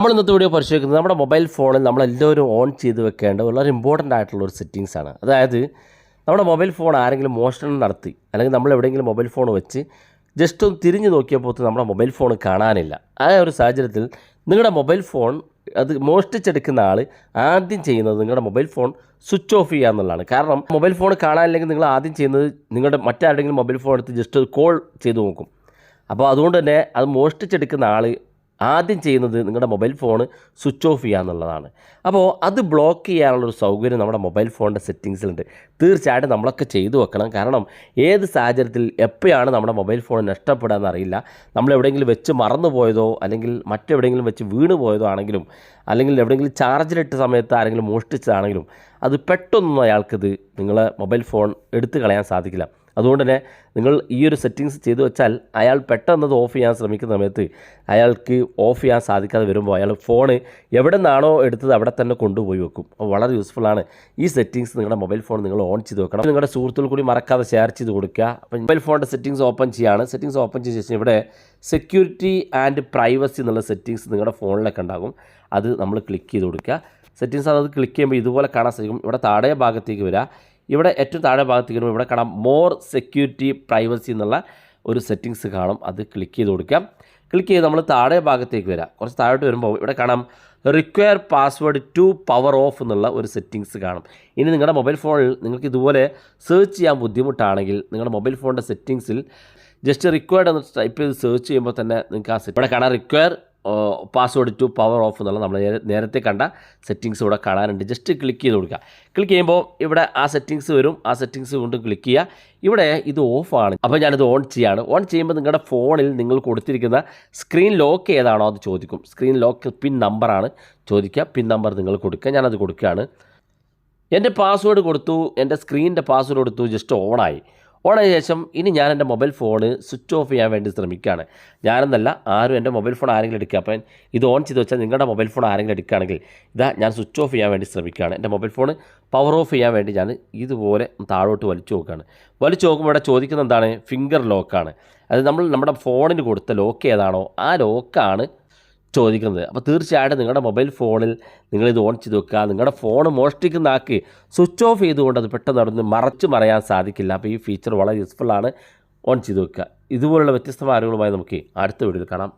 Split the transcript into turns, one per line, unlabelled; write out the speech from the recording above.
നമ്മൾ ഇന്നത്തെ വീഡിയോ പരിശോധിക്കുന്നത് നമ്മുടെ മൊബൈൽ ഫോണിൽ നമ്മളെല്ലാവരും ഓൺ ചെയ്ത് വെക്കേണ്ട വളരെ ഇമ്പോർട്ടന്റ് ആയിട്ടുള്ള ഒരു സെറ്റിങ്സ് ആണ്. അതായത് നമ്മുടെ മൊബൈൽ ഫോൺ ആരെങ്കിലും മോഷണം നടത്തി അല്ലെങ്കിൽ നമ്മൾ എവിടെയെങ്കിലും മൊബൈൽ ഫോൺ വെച്ച് ജസ്റ്റ് ഒന്ന് തിരിഞ്ഞു നോക്കിയപ്പോൾ നമ്മുടെ മൊബൈൽ ഫോൺ കാണാനില്ല. ആ ഒരു സാഹചര്യത്തിൽ നിങ്ങളുടെ മൊബൈൽ ഫോൺ അത് മോഷ്ടിച്ചെടുക്കുന്ന ആൾ ആദ്യം ചെയ്യുന്നത് നിങ്ങളുടെ മൊബൈൽ ഫോൺ സ്വിച്ച് ഓഫ് ചെയ്യുക എന്നുള്ളതാണ്. കാരണം മൊബൈൽ ഫോൺ കാണാനില്ലെങ്കിൽ നിങ്ങൾ ആദ്യം ചെയ്യുന്നത് നിങ്ങളുടെ മറ്റാരുടെങ്കിലും മൊബൈൽ ഫോൺ എടുത്ത് ജസ്റ്റ് കോൾ ചെയ്ത് നോക്കും. അപ്പോൾ അതുകൊണ്ട് തന്നെ അത് മോഷ്ടിച്ചെടുക്കുന്ന ആൾ ആദ്യം ചെയ്യുന്നത് നിങ്ങളുടെ മൊബൈൽ ഫോൺ സ്വിച്ച് ഓഫ് ചെയ്യുക എന്നുള്ളതാണ്. അപ്പോൾ അത് ബ്ലോക്ക് ചെയ്യാനുള്ളൊരു സൗകര്യം നമ്മുടെ മൊബൈൽ ഫോണിന്റെ സെറ്റിങ്സിലുണ്ട്. തീർച്ചയായിട്ടും നമ്മളൊക്കെ ചെയ്തു വെക്കണം. കാരണം ഏത് സാഹചര്യത്തിൽ എപ്പോഴാണ് നമ്മുടെ മൊബൈൽ ഫോൺ നഷ്ടപ്പെടുക എന്നറിയില്ല. നമ്മൾ എവിടെയെങ്കിലും വെച്ച് മറന്നു പോയതോ അല്ലെങ്കിൽ മറ്റെവിടെയെങ്കിലും വെച്ച് വീണ് പോയതോ ആണെങ്കിലും അല്ലെങ്കിൽ എവിടെയെങ്കിലും ചാർജിലിട്ട സമയത്ത് ആരെങ്കിലും മോഷ്ടിച്ചതാണെങ്കിലും അത് പെട്ടെന്നൊന്നും അയാൾക്കിത് നിങ്ങളെ മൊബൈൽ ഫോൺ എടുത്തു കളയാൻ സാധിക്കില്ല. അതുകൊണ്ട് തന്നെ നിങ്ങൾ ഈ ഒരു സെറ്റിങ്സ് ചെയ്തു വെച്ചാൽ അയാൾ പെട്ടെന്ന് അത് ഓഫ് ചെയ്യാൻ ശ്രമിക്കുന്ന സമയത്ത് അയാൾക്ക് ഓഫ് ചെയ്യാൻ സാധിക്കാതെ വരുമ്പോൾ അയാൾ ഫോൺ എവിടെ നിന്നാണോ എടുത്തത് അവിടെ തന്നെ കൊണ്ടുപോയി വെക്കും. വളരെ യൂസ്ഫുള്ളാണ് ഈ സെറ്റിങ്സ് നിങ്ങളുടെ മൊബൈൽ ഫോൺ നിങ്ങൾ ഓൺ ചെയ്ത് വെക്കണം. നിങ്ങളുടെ സുഹൃത്തുക്കൾ കൂടി മറക്കാതെ ഷെയർ ചെയ്ത് കൊടുക്കുക. അപ്പോൾ മൊബൈൽ ഫോണിന്റെ സെറ്റിങ്സ് ഓപ്പൺ ചെയ്യാണ്. സെറ്റിങ്സ് ഓപ്പൺ ചെയ്ത ശേഷം ഇവിടെ സെക്യൂരിറ്റി ആൻഡ് പ്രൈവസി എന്നുള്ള സെറ്റിങ്സ് നിങ്ങളുടെ ഫോണിലൊക്കെ ഉണ്ടാകും. അത് നമ്മൾ ക്ലിക്ക് ചെയ്ത് കൊടുക്കുക. സെറ്റിങ്സ് അത് ക്ലിക്ക് ചെയ്യുമ്പോൾ ഇതുപോലെ കാണാൻ സാധിക്കും. ഇവിടെ താഴെ ഭാഗത്തേക്ക് വരിക. ഇവിടെ ഏറ്റവും താഴെ ഭാഗത്ത് കയറുമ്പോൾ ഇവിടെ കാണാം മോർ സെക്യൂരിറ്റി പ്രൈവസി എന്നുള്ള ഒരു സെറ്റിങ്സ് കാണും. അത് ക്ലിക്ക് ചെയ്ത് കൊടുക്കാം ക്ലിക്ക് ചെയ്ത് നമ്മൾ താഴെ ഭാഗത്തേക്ക് വരാം. കുറച്ച് താഴോട്ട് വരുമ്പോൾ ഇവിടെ കാണാം require password to power off എന്നുള്ള ഒരു സെറ്റിങ്സ് കാണും. ഇനി നിങ്ങളുടെ മൊബൈൽ ഫോണിൽ നിങ്ങൾക്ക് ഇതുപോലെ സെർച്ച് ചെയ്യാൻ ബുദ്ധിമുട്ടാണെങ്കിൽ നിങ്ങളുടെ മൊബൈൽ ഫോണിന്റെ സെറ്റിങ്സിൽ ജസ്റ്റ് റിക്വയർഡ് എന്ന് ടൈപ്പ് ചെയ്ത് സെർച്ച് ചെയ്യുമ്പോൾ തന്നെ നിങ്ങൾക്ക് ആ സെറ്റ് ഇവിടെ കാണാം require password to power off എന്നുള്ള നമ്മൾ നേരത്തെ കണ്ട സെറ്റിങ്സ് ഇവിടെ കാണാനുണ്ട്. ജസ്റ്റ് ക്ലിക്ക് ചെയ്ത് കൊടുക്കുക. ക്ലിക്ക് ചെയ്യുമ്പോൾ ഇവിടെ ആ സെറ്റിങ്സ് വരും. ആ സെറ്റിങ്സ് കൊണ്ട് ക്ലിക്ക് ചെയ്യുക. ഇവിടെ ഇത് ഓഫാണ് അപ്പോൾ ഞാനിത് ഓൺ ചെയ്യാണ്. ഓൺ ചെയ്യുമ്പോൾ നിങ്ങളുടെ ഫോണിൽ നിങ്ങൾ കൊടുത്തിരിക്കുന്ന സ്ക്രീൻ ലോക്ക് ഏതാണോ അത് ചോദിക്കും. സ്ക്രീൻ ലോക്ക് പിൻ നമ്പറാണ് ചോദിക്കുക. പിൻ നമ്പർ നിങ്ങൾ കൊടുക്കുക. ഞാനത് കൊടുക്കുകയാണ്. എന്റെ പാസ്വേഡ് കൊടുത്തു. എന്റെ സ്ക്രീനിന്റെ പാസ്വേഡ് കൊടുത്തു. ജസ്റ്റ് ഓണായി ഓണായ ശേഷം ഇനി ഞാൻ എന്റെ മൊബൈൽ ഫോൺ സ്വിച്ച് ഓഫ് ചെയ്യാൻ വേണ്ടി ശ്രമിക്കുകയാണ്. ഞാനെന്നല്ല ആരും എന്റെ മൊബൈൽ ഫോൺ ആരെങ്കിലും എടുക്കുക. അപ്പം ഇത് ഓൺ ചെയ്ത് വെച്ചാൽ നിങ്ങളുടെ മൊബൈൽ ഫോൺ ആരെങ്കിലും എടുക്കുകയാണെങ്കിൽ ഇതാ ഞാൻ സ്വിച്ച് ഓഫ് ചെയ്യാൻ വേണ്ടി ശ്രമിക്കുകയാണ്. എന്റെ മൊബൈൽ ഫോൺ പവർ ഓഫ് ചെയ്യാൻ വേണ്ടി ഞാൻ ഇതുപോലെ താഴോട്ട് വലിച്ചു നോക്കുകയാണ്. വലിച്ചു നോക്കുമ്പോൾ ഇവിടെ ചോദിക്കുന്നത് എന്താണ്? ഫിംഗർ ലോക്കാണ്. അത് നമ്മൾ നമ്മുടെ ഫോണിന് കൊടുത്ത ലോക്ക് ഏതാണോ ആ ലോക്കാണ് ചോദിക്കുന്നത്. അപ്പോൾ തീർച്ചയായിട്ടും നിങ്ങളുടെ മൊബൈൽ ഫോണിൽ നിങ്ങളിത് ഓൺ ചെയ്ത് വെക്കുക. നിങ്ങളുടെ ഫോൺ മോഷ്ടിക്കുന്ന ആൾക്ക് സ്വിച്ച് ഓഫ് ചെയ്തുകൊണ്ട് അത് പെട്ടെന്ന് അവിടെ നിന്ന് മറച്ച് മറയാൻ സാധിക്കില്ല. അപ്പോൾ ഈ ഫീച്ചർ വളരെ യൂസ്ഫുള്ളാണ് ഓൺ ചെയ്ത് വെക്കുക. ഇതുപോലുള്ള വ്യത്യസ്തമായ അറിവുകളുമായി നമുക്ക് അടുത്ത വീഡിയോയിൽ കാണാം.